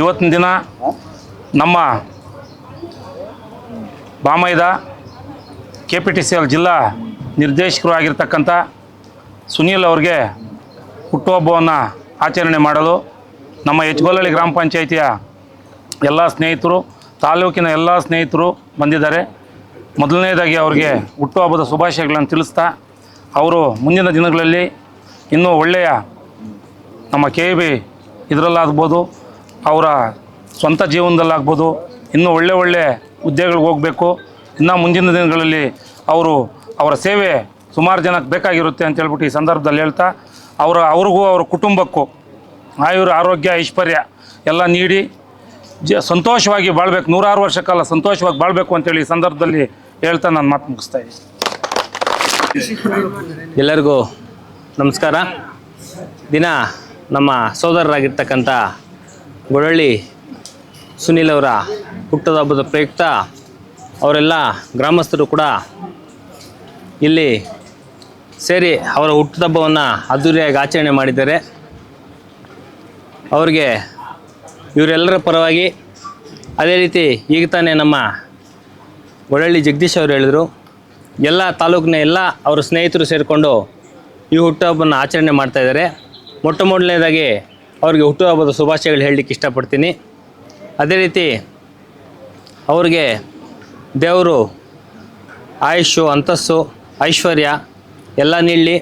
ಇವತ್ತಿನ ದಿನ ನಮ್ಮ ಬಾಮೈದ K P T C L ಜಿಲ್ಲಾ ನಿರ್ದೇಶಕರು ಆಗಿರ್ತಕ್ಕಂಥ ಸುನೀಲ್ ಅವ್ರಿಗೆ ಹುಟ್ಟುಹಬ್ಬವನ್ನು ಆಚರಣೆ ಮಾಡಲು ನಮ್ಮ ಹೆಚ್ಗೊಲ್ಲಳ್ಳಿ ಗ್ರಾಮ ಪಂಚಾಯಿತಿಯ ಎಲ್ಲ ಸ್ನೇಹಿತರು, ತಾಲೂಕಿನ ಎಲ್ಲ ಸ್ನೇಹಿತರು ಬಂದಿದ್ದಾರೆ. ಮೊದಲನೇದಾಗಿ ಅವ್ರಿಗೆ ಹುಟ್ಟುಹಬ್ಬದ ಶುಭಾಶಯಗಳನ್ನು ತಿಳಿಸ್ತಾ, ಅವರು ಮುಂದಿನ ದಿನಗಳಲ್ಲಿ ಇನ್ನೂ ಒಳ್ಳೆಯ ನಮ್ಮ ಕೆ ಬಿ ಇದರಲ್ಲಾಗ್ಬೋದು. ಅವರ ಸ್ವಂತ ಜೀವನದಲ್ಲಾಗ್ಬೋದು, ಇನ್ನೂ ಒಳ್ಳೆ ಒಳ್ಳೆ ಹುದ್ದೆಗಳಿಗೆ ಹೋಗಬೇಕು. ಇನ್ನು ಮುಂದಿನ ದಿನಗಳಲ್ಲಿ ಅವರು ಅವರ ಸೇವೆ ಸುಮಾರು ಜನಕ್ಕೆ ಬೇಕಾಗಿರುತ್ತೆ ಅಂತ ಹೇಳ್ಬಿಟ್ಟು ಈ ಸಂದರ್ಭದಲ್ಲಿ ಹೇಳ್ತಾ, ಅವರ, ಅವ್ರಿಗೂ ಅವರ ಕುಟುಂಬಕ್ಕೂ ಆಯುರ ಆರೋಗ್ಯ, ಐಶ್ವರ್ಯ ಎಲ್ಲ ನೀಡಿ, ಜ, ಸಂತೋಷವಾಗಿ ಬಾಳ್ಬೇಕು. ನೂರಾರು ವರ್ಷ ಕಾಲ ಸಂತೋಷವಾಗಿ ಬಾಳ್ಬೇಕು ಅಂತೇಳಿ ಈ ಸಂದರ್ಭದಲ್ಲಿ ಹೇಳ್ತಾ ನಾನು ಮಾತು ಮುಗಿಸ್ತಾ ಇದ್ದೀನಿ. ಎಲ್ಲರಿಗೂ ನಮಸ್ಕಾರ. ದಿನ ನಮ್ಮ ಸೋದರರಾಗಿರ್ತಕ್ಕಂಥ ಗೊಳಳ್ಳಿ ಸುನೀಲ್ ಅವರ ಹುಟ್ಟದ ಹಬ್ಬದ ಪ್ರಯುಕ್ತ, ಅವರೆಲ್ಲ ಗ್ರಾಮಸ್ಥರು ಕೂಡ ಇಲ್ಲಿ ಸೇರಿ ಅವರ ಹುಟ್ಟದ ಹಬ್ಬವನ್ನು ಅದ್ದೂರಿಯಾಗಿ ಆಚರಣೆ ಮಾಡಿದ್ದಾರೆ. ಅವರಿಗೆ ಇವರೆಲ್ಲರ ಪರವಾಗಿ ಅದೇ ರೀತಿ ಈಗ ತಾನೇ ನಮ್ಮ ಒಳ್ಳಿ ಜಗದೀಶ್ ಅವರು ಹೇಳಿದರು, ಎಲ್ಲ ತಾಲೂಕಿನ ಎಲ್ಲ ಅವರ ಸ್ನೇಹಿತರು ಸೇರಿಕೊಂಡು ಈ ಹುಟ್ಟುಹಬ್ಬನ ಆಚರಣೆ ಮಾಡ್ತಾಯಿದ್ದಾರೆ ಮೊಟ್ಟ ಮೊದಲನೇದಾಗಿ ಅವ್ರಿಗೆ ಹುಟ್ಟುಹಬ್ಬದ ಶುಭಾಶಯಗಳು ಹೇಳಲಿಕ್ಕೆ ಇಷ್ಟಪಡ್ತೀನಿ. ಅದೇ ರೀತಿ ಅವ್ರಿಗೆ ದೇವರು ಆಯುಷು ಅಂತಸ್ಸು, ಐಶ್ವರ್ಯ ಎಲ್ಲ ನೀಡಲಿ.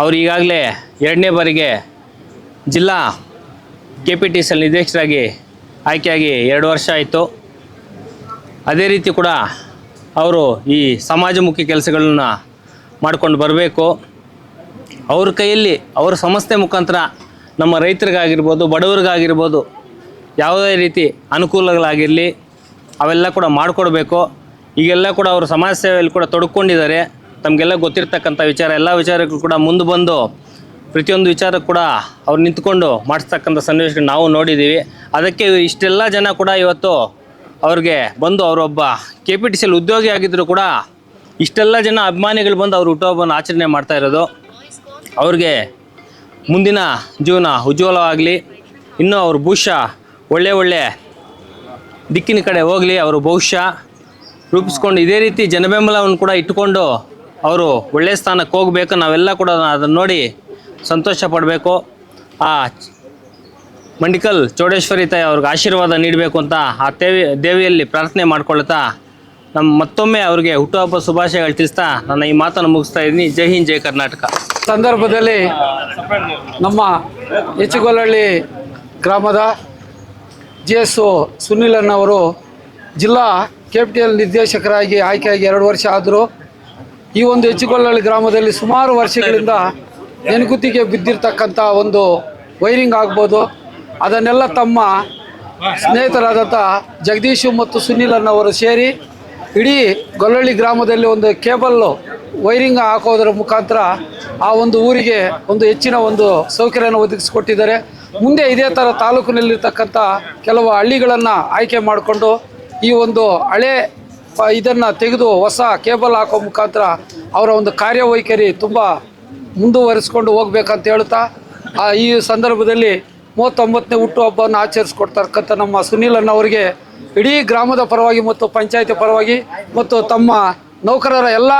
ಅವರು ಈಗಾಗಲೇ ಎರಡನೇ ಬಾರಿಗೆ ಜಿಲ್ಲಾ K P T C L ನಿರ್ದೇಶಕರಾಗಿ ಆಯ್ಕೆಯಾಗಿ ಎರಡು ವರ್ಷ ಆಯಿತು. ಅದೇ ರೀತಿ ಕೂಡ ಅವರು ಈ ಸಮಾಜಮುಖಿ ಕೆಲಸಗಳನ್ನ ಮಾಡ್ಕೊಂಡು ಬರಬೇಕು. ಅವ್ರ ಕೈಯಲ್ಲಿ ಅವ್ರ ಸಂಸ್ಥೆ ಮುಖಾಂತರ ನಮ್ಮ ರೈತರಿಗಾಗಿರ್ಬೋದು, ಬಡವರಿಗಾಗಿರ್ಬೋದು, ಯಾವುದೇ ರೀತಿ ಅನುಕೂಲಗಳಾಗಿರಲಿ, ಅವೆಲ್ಲ ಕೂಡ ಮಾಡಿಕೊಡ್ಬೇಕು. ಈಗೆಲ್ಲ ಕೂಡ ಅವರು ಸಮಾಜ ಸೇವೆಯಲ್ಲಿ ಕೂಡ ತೊಡ್ಕೊಂಡಿದ್ದಾರೆ. ತಮಗೆಲ್ಲ ಗೊತ್ತಿರ್ತಕ್ಕಂಥ ವಿಚಾರ, ಎಲ್ಲ ವಿಚಾರಗಳು ಕೂಡ ಮುಂದೆ ಬಂದು ಪ್ರತಿಯೊಂದು ವಿಚಾರ ಕೂಡ ಅವ್ರು ನಿಂತ್ಕೊಂಡು ಮಾಡಿಸ್ತಕ್ಕಂಥ ಸನ್ನಿವೇಶ ನಾವು ನೋಡಿದ್ದೀವಿ. ಅದಕ್ಕೆ ಇಷ್ಟೆಲ್ಲ ಜನ ಕೂಡ ಇವತ್ತು ಅವ್ರಿಗೆ ಬಂದು ಅವರೊಬ್ಬ ಕೆ ಪಿ ಟಿ ಸಿ ಉದ್ಯೋಗಿ ಆಗಿದ್ದರೂ ಕೂಡ ಇಷ್ಟೆಲ್ಲ ಜನ ಅಭಿಮಾನಿಗಳು ಬಂದು ಅವ್ರ ಹುಟ್ಟುಹಬ್ಬನ ಆಚರಣೆ ಮಾಡ್ತಾ ಇರೋದು. ಅವ್ರಿಗೆ ಮುಂದಿನ ಜೀವನ ಉಜ್ವಲವಾಗಲಿ. ಇನ್ನೂ ಅವ್ರ ಭವಿಷ್ಯ ಒಳ್ಳೆ ಒಳ್ಳೆ ದಿಕ್ಕಿನ ಕಡೆ ಹೋಗಲಿ, ಅವರು ಭವಿಷ್ಯ ರೂಪಿಸ್ಕೊಂಡು ಇದೇ ರೀತಿ ಜನಬೆಂಬಲವನ್ನು ಕೂಡ ಇಟ್ಟುಕೊಂಡು ಅವರು ಒಳ್ಳೆಯ ಸ್ಥಾನಕ್ಕೆ ಹೋಗಬೇಕು. ನಾವೆಲ್ಲ ಕೂಡ ಅದನ್ನು ನೋಡಿ ಸಂತೋಷ ಪಡಬೇಕು. ಆ ಮಂಡಿಕಲ್ ಚೌಡೇಶ್ವರಿ ತಾಯಿ ಅವ್ರಿಗೆ ಆಶೀರ್ವಾದ ನೀಡಬೇಕು ಅಂತ ಆ ದೇವಿ, ದೇವಿಯಲ್ಲಿ ಪ್ರಾರ್ಥನೆ ಮಾಡ್ಕೊಳ್ತಾ ನಮ್ಮ ಮತ್ತೊಮ್ಮೆ ಅವರಿಗೆ ಹುಟ್ಟುಹಬ್ಬ ಶುಭಾಶಯಗಳು ತಿಳಿಸ್ತಾ ನನ್ನ ಈ ಮಾತನ್ನು ಮುಗಿಸ್ತಾ ಇದ್ದೀನಿ. ಜೈ ಹಿಂದ್, ಜೈ ಕರ್ನಾಟಕ. ಸಂದರ್ಭದಲ್ಲಿ ನಮ್ಮ ಹೆಚ್ಚುಗೊಲ್ಲಹಳ್ಳಿ ಗ್ರಾಮದ ಜಿ ಎಸ್ ಒ ಅಣ್ಣವರು ಜಿಲ್ಲಾ ಎಲ್ ನಿರ್ದೇಶಕರಾಗಿ ಆಯ್ಕೆಯಾಗಿ ಎರಡು ವರ್ಷ ಆದರು ಈ ಒಂದು ಹೆಚ್ಚುಗೊಲ್ಲಹಳ್ಳಿ ಗ್ರಾಮದಲ್ಲಿ ಸುಮಾರು ವರ್ಷಗಳಿಂದ ನೆನಗುತ್ತಿಗೆ ಬಿದ್ದಿರ್ತಕ್ಕಂಥ ಒಂದು ವೈರಿಂಗ್ ಆಗ್ಬೋದು. ಅದನ್ನೆಲ್ಲ ತಮ್ಮ ಸ್ನೇಹಿತರಾದಂಥ ಜಗದೀಶು ಮತ್ತು ಸುನಿಲನ್ನವರು ಸೇರಿ ಇಡೀ ಗೊಲ್ಲಳ್ಳಿ ಗ್ರಾಮದಲ್ಲಿ ಒಂದು ಕೇಬಲ್ಲು ವೈರಿಂಗ್ ಹಾಕೋದ್ರ ಮುಖಾಂತರ ಆ ಒಂದು ಊರಿಗೆ ಒಂದು ಹೆಚ್ಚಿನ ಒಂದು ಸೌಕರ್ಯನ ಒದಗಿಸಿಕೊಟ್ಟಿದ್ದಾರೆ. ಮುಂದೆ ಇದೇ ಥರ ತಾಲೂಕಿನಲ್ಲಿರ್ತಕ್ಕಂಥ ಕೆಲವು ಹಳ್ಳಿಗಳನ್ನು ಆಯ್ಕೆ ಮಾಡಿಕೊಂಡು ಈ ಒಂದು ಹಳೆ ಇದನ್ನು ತೆಗೆದು ಹೊಸ ಕೇಬಲ್ ಹಾಕೋ ಮುಖಾಂತರ ಅವರ ಒಂದು ಕಾರ್ಯವೈಖರಿ ತುಂಬ ಮುಂದುವರಿಸ್ಕೊಂಡು ಹೋಗ್ಬೇಕಂತ ಹೇಳ್ತಾ ಈ ಸಂದರ್ಭದಲ್ಲಿ ಮೂವತ್ತೊಂಬತ್ತನೇ ಹುಟ್ಟುಹಬ್ಬವನ್ನು ಆಚರಿಸ್ಕೊಡ್ತಕ್ಕಂಥ ನಮ್ಮ ಸುನೀಲ್ ಅನ್ನವರಿಗೆ ಇಡೀ ಗ್ರಾಮದ ಪರವಾಗಿ ಮತ್ತು ಪಂಚಾಯತಿ ಪರವಾಗಿ ಮತ್ತು ತಮ್ಮ ನೌಕರರ ಎಲ್ಲ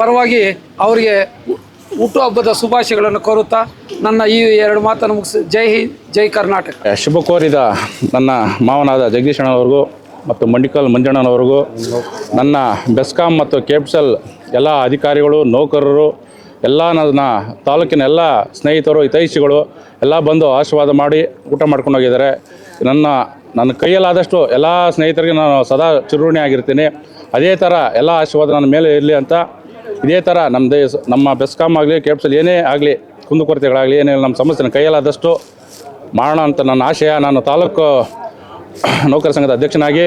ಪರವಾಗಿ ಅವರಿಗೆ ಹುಟ್ಟುಹಬ್ಬದ ಶುಭಾಶಯಗಳನ್ನು ಕೋರುತ್ತಾ ನನ್ನ ಈ ಎರಡು ಮಾತನ್ನು ಮುಗಿಸಿ. ಜೈ ಹಿಂದ್, ಜೈ ಕರ್ನಾಟಕ. ಶುಭ ಕೋರಿದ ನನ್ನ ಮಾವನಾದ ಜಗದೀಶ್ ಅಣ್ಣನವ್ರಿಗೂ ಮತ್ತು ಮಂಡಿಕಲ್ ಮಂಜಣ್ಣನವ್ರಿಗೂ, ನನ್ನ ಬೆಸ್ಕಾಂ ಮತ್ತು ಕೆಪ್ಸಲ್ ಎಲ್ಲ ಅಧಿಕಾರಿಗಳು, ನೌಕರರು, ಎಲ್ಲ ನನ್ನ ತಾಲೂಕಿನ ಎಲ್ಲ ಸ್ನೇಹಿತರು, ಹಿತೈಷಿಗಳು, ಎಲ್ಲ ಬಂದು ಆಶೀರ್ವಾದ ಮಾಡಿ ಊಟ ಮಾಡ್ಕೊಂಡು ಹೋಗಿದ್ದಾರೆ. ನನ್ನ ನನ್ನ ಕೈಯಲ್ಲಾದಷ್ಟು ಎಲ್ಲ ಸ್ನೇಹಿತರಿಗೆ ನಾನು ಸದಾ ಚಿರುಣಿ ಆಗಿರ್ತೀನಿ ಅದೇ ಥರ ಎಲ್ಲ ಆಶೀರ್ವಾದ ನನ್ನ ಮೇಲೆ ಇರಲಿ ಅಂತ ಇದೇ ಥರ ನಮ್ಮ ದೇಶ, ನಮ್ಮ ಬೆಸ್ಕಾಮ್ ಆಗಲಿ ಕೆಪ್ಸಲ್ ಏನೇ ಆಗಲಿ ಕುಂದುಕೊರತೆಗಳಾಗಲಿ ಏನೇ ನಮ್ಮ ಸಮಸ್ಯೆನ ಕೈಯಲ್ಲಾದಷ್ಟು ಮಾಡೋಣ ಅಂತ ನನ್ನ ಆಶಯ. ನಾನು ತಾಲೂಕು ನೌಕರ ಸಂಘದ ಅಧ್ಯಕ್ಷನಾಗಿ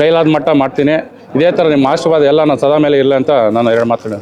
ಕೈಲಾದ ಮಟ್ಟ ಮಾಡ್ತೀನಿ. ಇದೇ ಥರ ನಿಮ್ಮ ಆಶೀರ್ವಾದ ಎಲ್ಲ ನಾನು ಸದಾ ಮೇಲೆ ಇಲ್ಲ ಅಂತ ನಾನು ಎರಡು ಮಾತು